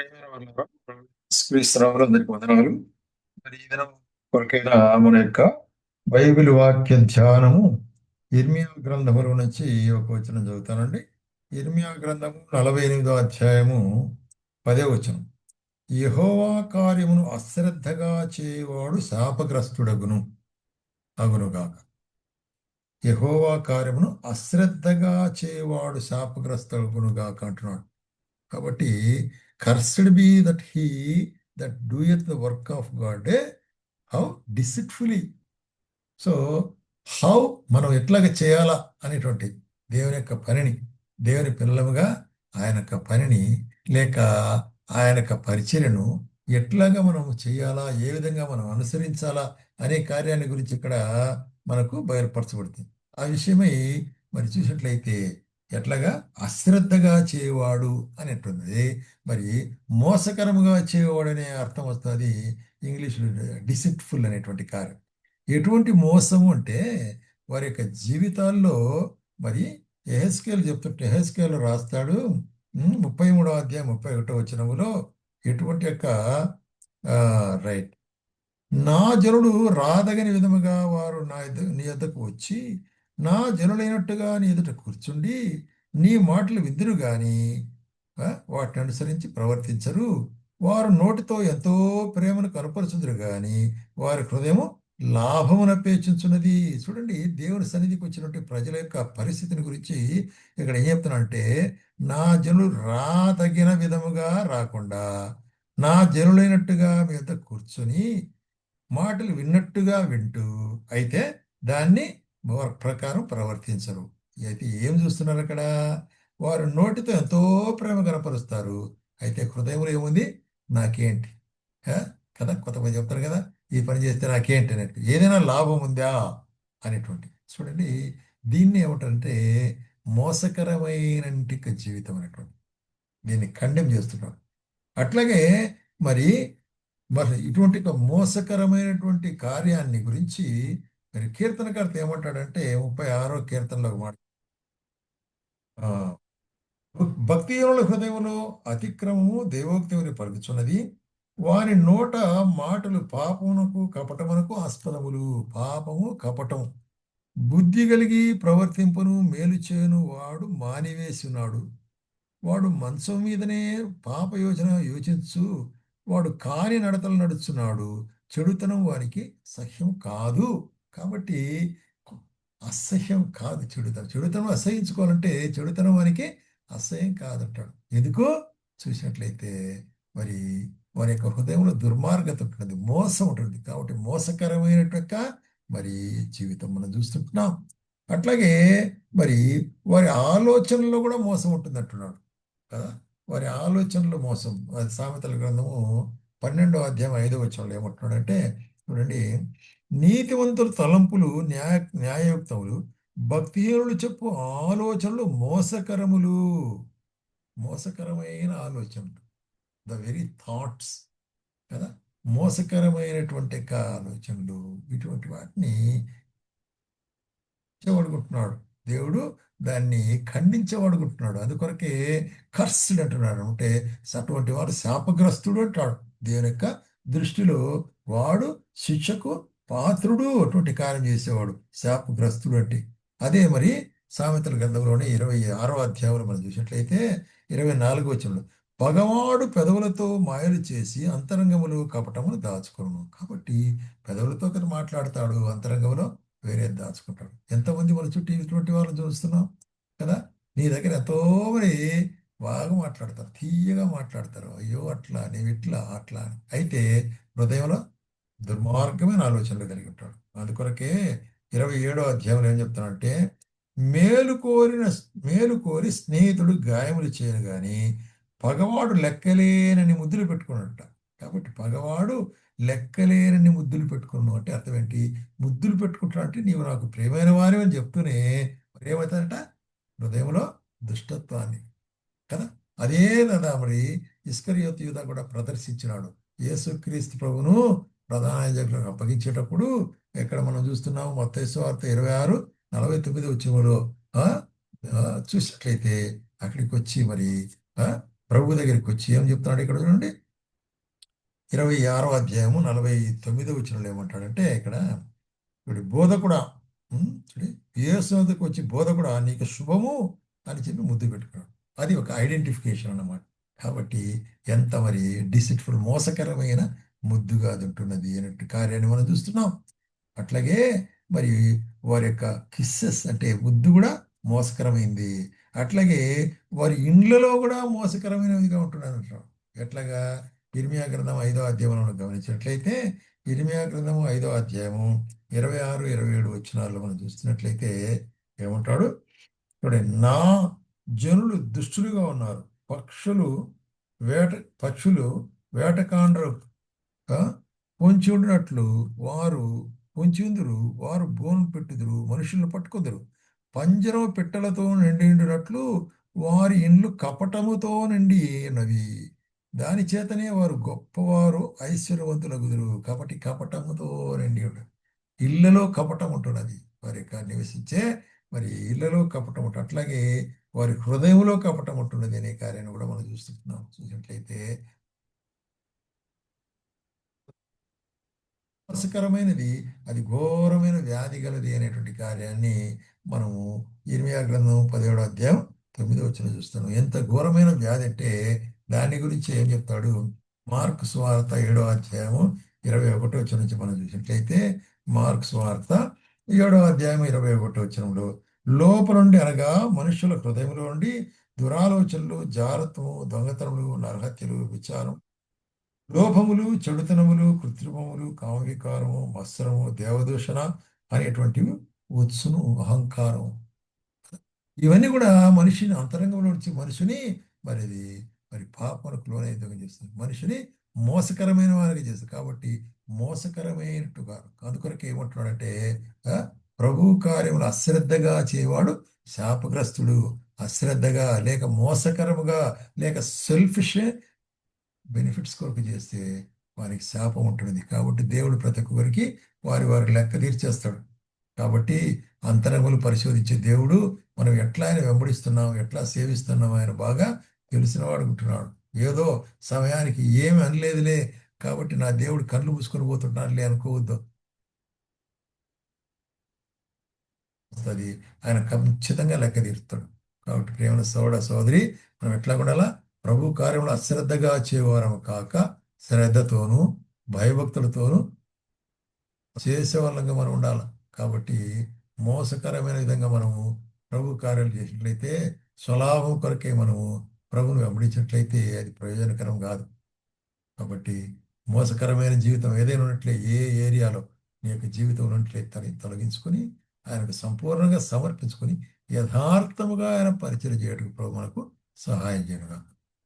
అందరికీ వందనాలు మరి ఈ దినం కొరకైన మన యొక్క బైబిల్ వాక్య ధ్యానము. ఇర్మియా గ్రంథములో నుంచి ఒక వచనం చదువుతానండి. ఇర్మియా గ్రంథము నలభై ఎనిమిదో అధ్యాయము పదే వచనం. యెహోవా కార్యమును అశ్రద్ధగా చేయవాడు శాపగ్రస్తుడగును. అగునుగాక. యెహోవా కార్యమును అశ్రద్ధగా చేయవాడు శాపగ్రస్తుడగునుగాక అంటున్నాడు. కాబట్టి cursed be that he that doeth the work of God how deceitfully so how మనం ఎట్లాగ చేయాలా అనేటువంటి దేవుని యొక్క పనిని దేవుని పిల్లలుగా ఆయన యొక్క పనిని లేక ఆయన యొక్క పరిచర్యను ఎట్లాగా మనం చేయాలా ఏ విధంగా మనం అనుసరించాలా అనే కార్యాన్ని గురించి ఇక్కడ మనకు బయలుపరచబడుతుంది. ఆ విషయమై మరి చూసినట్లయితే ఎట్లాగా? అశ్రద్ధగా చేయవాడు అనేటువంటిది. మరి మోసకరముగా చేయవాడు అనే అర్థం వస్తుంది ఇంగ్లీష్లో డిసిట్ఫుల్ అనేటువంటి కార్యం ఎటువంటి మోసము అంటే వారి యొక్క జీవితాల్లో మరి ఎహెస్కేల్ చెప్తుంటే ఎహెస్కేల్ రాస్తాడు ముప్పై మూడవ అధ్యాయం ముప్పై ఒకటో వచనములో ఎటువంటి యొక్క రైట్. నా జనుడు రాదగని విధముగా వారు నా నీ యొద్దకు వచ్చి నా జనులైనట్టుగా నీ ఎదుట కూర్చుండి నీ మాటలు విందురు గాని వాటిని అనుసరించి ప్రవర్తించరు. వారు నోటితో ఎంతో ప్రేమను కనపరుచుదురు గాని వారి హృదయము లాభమును అపేక్షించున్నది. చూడండి దేవుని సన్నిధికి వచ్చినటువంటి ప్రజల యొక్క పరిస్థితిని గురించి ఇక్కడ ఏం చెప్తున్నానంటే నా జనులు రాదగిన విధముగా రాకుండా నా జనులైనట్టుగా మీద కూర్చొని మాటలు విన్నట్టుగా వింటూ అయితే దాన్ని ప్రకారం ప్రవర్తించరు. అయితే ఏం చూస్తున్నారు అక్కడ? వారు నోటితో ఎంతో ప్రేమ కనపరుస్తారు. అయితే హృదయంలో ఏముంది? నాకేంటి? కదా? కొంతమంది చెప్తారు కదా? ఈ పని చేస్తే నాకేంటి అన్నట్టు. ఏదైనా లాభం ఉందా? అనేటువంటి. చూడండి దీన్ని ఏమిటంటే మోసకరమైన జీవితం అనేటువంటి. దీన్ని ఖండెం చేస్తున్నాడు అట్లాగే మరి మరి ఇటువంటి ఒక మోసకరమైనటువంటి కార్యాన్ని గురించి మరి కీర్తనకర్త ఏమంటాడంటే ముప్పై ఆరో కీర్తనలో మాట. ఆ, భక్తిహీనుల హృదయములో అతిక్రమము దేవోక్తిని పలుకుచున్నది. వారి నోట మాటలు పాపమునకు కపటమునకు ఆస్పదములు. పాపము కపటము. బుద్ధి కలిగి ప్రవర్తింపును మేలు చేయను వాడు మానివేసినాడు. వాడు మంచం మీదనే పాప యోచన యోచించు. వాడు కాని నడతలు నడుచున్నాడు. చెడుతనం వానికి సహ్యం కాదు. కాబట్టి అసహ్యం కాదు చెడుతనం. చెడుతనం అసహించుకోవాలంటే చెడుతనం వానికి అసహ్యం కాదంటాడు. ఎందుకు? చూసినట్లయితే మరి వారి యొక్క హృదయంలో దుర్మార్గత ఉంటుంది మోసం ఉంటుంది. కాబట్టి మోసకరమైనటువంటి మరి జీవితం మనం చూస్తుంటున్నాం. అట్లాగే మరి వారి ఆలోచనలో కూడా మోసం ఉంటుంది అంటున్నాడు కదా? వారి ఆలోచనలో మోసం. సామెతల గ్రంథము పన్నెండో అధ్యాయం ఐదో వచనంలో ఏమంటున్నాడంటే చూడండి. నీతివంతుల తలంపులు న్యాయ న్యాయయుక్తములు భక్తిహీనులు చెప్పు ఆలోచనలు మోసకరములు. మోసకరమైన ఆలోచనలు. The very thoughts. కదా? మోసకరమైనటువంటి ఆలోచనలు. ఇటువంటి వాటిని ఖండించబడుకుంటున్నాడు దేవుడు దాన్ని ఖండించబడుకుంటున్నాడు అందుకొరకే కర్స్డ్ అంటున్నాడు. అంటే అటువంటి వాడు శాపగ్రస్తుడు అంటాడు. దేవుని యొక్క దృష్టిలో వాడు శిక్షకు పాత్రుడు అటువంటి కార్యం చేసేవాడు శాపగ్రస్తుడు అంటే. అదే మరి సామెతల గ్రంథంలోనే ఇరవై ఆరో అధ్యాయంలో మనం చూసినట్లయితే ఇరవై నాలుగో వచ్చినప్పుడు పగవాడు పెదవులతో మాయలు చేసి అంతరంగములు కపటమును దాచుకును కాబట్టి పెదవులతో కదా మాట్లాడతాడు అంతరంగంలో వేరే దాచుకుంటాడు. ఎంతమంది మన చుట్టూ ఇటువంటి వాళ్ళని చూస్తున్నాం కదా? నీ దగ్గర ఎంతో మరి బాగా మాట్లాడతారు తీయగా మాట్లాడతారు. అయ్యో అట్లా నీవిట్లా ఇట్లా అట్లా అని. అయితే హృదయంలో దుర్మార్గమైన ఆలోచనలు కలిగి ఉంటాడు. అందుకొరకే ఇరవై ఏడో అధ్యాయంలో ఏం చెప్తానంటే మేలు కోరిన మేలు కోరి స్నేహితుడు గాయములు చేయను గాని పగవాడు లెక్కలేనని ముద్దులు పెట్టుకున్నట్ట కాబట్టి పగవాడు లెక్కలేనని ముద్దులు పెట్టుకున్నావు అంటే అర్థం ఏంటి? ముద్దులు పెట్టుకుంటున్నా అంటే నీవు నాకు ప్రేమైన వారి అని చెప్తూనే ఏమవుతారట హృదయంలో దుష్టత్వాన్ని. కదా? అదే కదా మరి ఇస్కరియోతు యూదా కూడా ప్రదర్శించినాడు. యేసుక్రీస్తు ప్రభును ప్రధాన యాజకులకు అప్పగించేటప్పుడు ఎక్కడ మనం చూస్తున్నాము? మొత్త వార్త ఇరవై ఆరు నలభై తొమ్మిది వచ్చినలో చూసినట్లయితే అక్కడికి వచ్చి మరి ఆ, ప్రభు దగ్గరికి వచ్చి ఏం చెప్తున్నాడు ఇక్కడ చూడండి. ఇరవై ఆరో అధ్యాయము నలభై తొమ్మిదో వచ్చిన ఏమంటాడంటే ఇక్కడ ఇప్పుడు బోధ కూడా చూడు, యేసు వద్దకు వచ్చి నీకు శుభము అని చెప్పి ముద్దు పెట్టుకున్నాడు. అది ఒక ఐడెంటిఫికేషన్ అన్నమాట. కాబట్టి ఎంత మరి డిసిట్ఫుల్ మోసకరమైన ముద్దుగా అది ఉంటున్నది కార్యాన్ని మనం చూస్తున్నాం. అట్లాగే మరి వారి యొక్క కిస్సెస్ అంటే ముద్దు కూడా మోసకరమైంది. అట్లాగే వారి ఇండ్లలో కూడా మోసకరమైనదిగా ఉంటున్నారు ఎట్లాగా? ఇర్మియా గ్రంథం ఐదో అధ్యాయం మనం గమనించినట్లయితే ఇర్మియా గ్రంథము ఐదో అధ్యాయము ఇరవై ఆరు ఇరవై ఏడు వచ్చినాల్లో మనం చూస్తున్నట్లయితే ఏమంటాడు? చూడండి నా జనులు దుష్టులుగా ఉన్నారు. పక్షులు వేట పక్షులు వేటకాండ్రు పొంచి ఉండినట్లు వారు పొంచిందురు వారు బోను పెట్టుదురు మనుషులను పట్టుకుందరు. పంజరం పిట్టలతో నిండి వారి ఇండ్లు కపటముతో నిండి ఉన్నవి. దాని చేతనే వారు గొప్పవారు ఐశ్వర్యవంతులగుదురు. కపటి కపటముతో నిండి ఇళ్ళలో కపటం ఉంటున్నది. వారి యొక్క నివసించే మరి ఇళ్ళలో కపటం ఉంటుంది అట్లాగే వారి హృదయంలో కపటం ఉంటున్నది అనే కార్యాన్ని కూడా మనం చూస్తున్నాం. చూసినట్లయితే మోసకరమైనది అది ఘోరమైన వ్యాధి గలది అనేటువంటి కార్యాన్ని మనము ఇరవై గ్రంథం పదిహేడో అధ్యాయం తొమ్మిదో వచ్చిన చూస్తాను. ఎంత ఘోరమైన వ్యాధి అంటే దాని గురించి ఏం చెప్తాడు? మార్క్ స్వార్త ఏడో అధ్యాయము ఇరవై ఒకటో వచ్చిన నుంచి మనం చూసినట్లయితే మార్క్ స్వార్త ఏడో అధ్యాయం ఇరవై ఒకటో వచ్చినప్పుడు లోపల నుండి అనగా మనుషుల హృదయంలో నుండి దురాలోచనలు జారత్వము దొంగతనములు నరహత్యలు విచారం లోభములు చెడుతనములు కృత్రిమములు కామవికారము మత్సరము దేవదూషణ అనేటువంటివి ఉత్సును అహంకారం ఇవన్నీ కూడా మనిషిని అంతరంగంలో నుంచి మనిషిని మరి అది మరి పాపములకు లోనైతే చేస్తుంది. మనిషిని మోసకరమైన వారికి చేస్తుంది. కాబట్టి మోసకరమైనట్టుగా అందుకొరకు ఏమంటున్నాడంటే ప్రభు కార్యములు అశ్రద్ధగా చేయవాడు శాపగ్రస్తుడు. అశ్రద్ధగా లేక మోసకరముగా లేక సెల్ఫిష్ బెనిఫిట్స్ కొరకు చేస్తే వారికి శాపం ఉంటుంది కాబట్టి దేవుడు ప్రతి ఒక్కరికి వారి వారి లెక్క తీర్చేస్తాడు. కాబట్టి అంతరంగులు పరిశోధించే దేవుడు మనం ఎట్లా ఆయన వెంబడిస్తున్నాం ఎట్లా సేవిస్తున్నాం ఆయన బాగా తెలిసినవాడు ఉంటున్నాడు. ఏదో సమయానికి ఏమి అనలేదులే కాబట్టి నా దేవుడు కళ్ళు మూసుకొని పోతున్నాడులే అనుకోవద్దు. వస్తుంది ఆయన ఖచ్చితంగా లెక్క తీరుతాడు కాబట్టి ప్రేమ సోదర సోదరి మనం ఎట్లా ఉండాలా ప్రభు కార్యములు అశ్రద్ధగా చేయవారము కాక శ్రద్ధతోనూ భయభక్తులతోనూ చేసేవాళ్ళంగా మనం ఉండాలి. కాబట్టి మోసకరమైన విధంగా మనము ప్రభు కార్యాలు చేసినట్లయితే స్వలాభం కొరకే మనము ప్రభును వెంబడించినట్లయితే అది ప్రయోజనకరం కాదు. కాబట్టి మోసకరమైన జీవితం ఏదైనా ఉన్నట్లే ఏ ఏరియాలో నీ యొక్క జీవితం ఉన్నట్లే తనని తొలగించుకొని ఆయనకు సంపూర్ణంగా సమర్పించుకొని యథార్థముగా ఆయన పరిచయం చేయడానికి ప్రభు మనకు సహాయం చేయను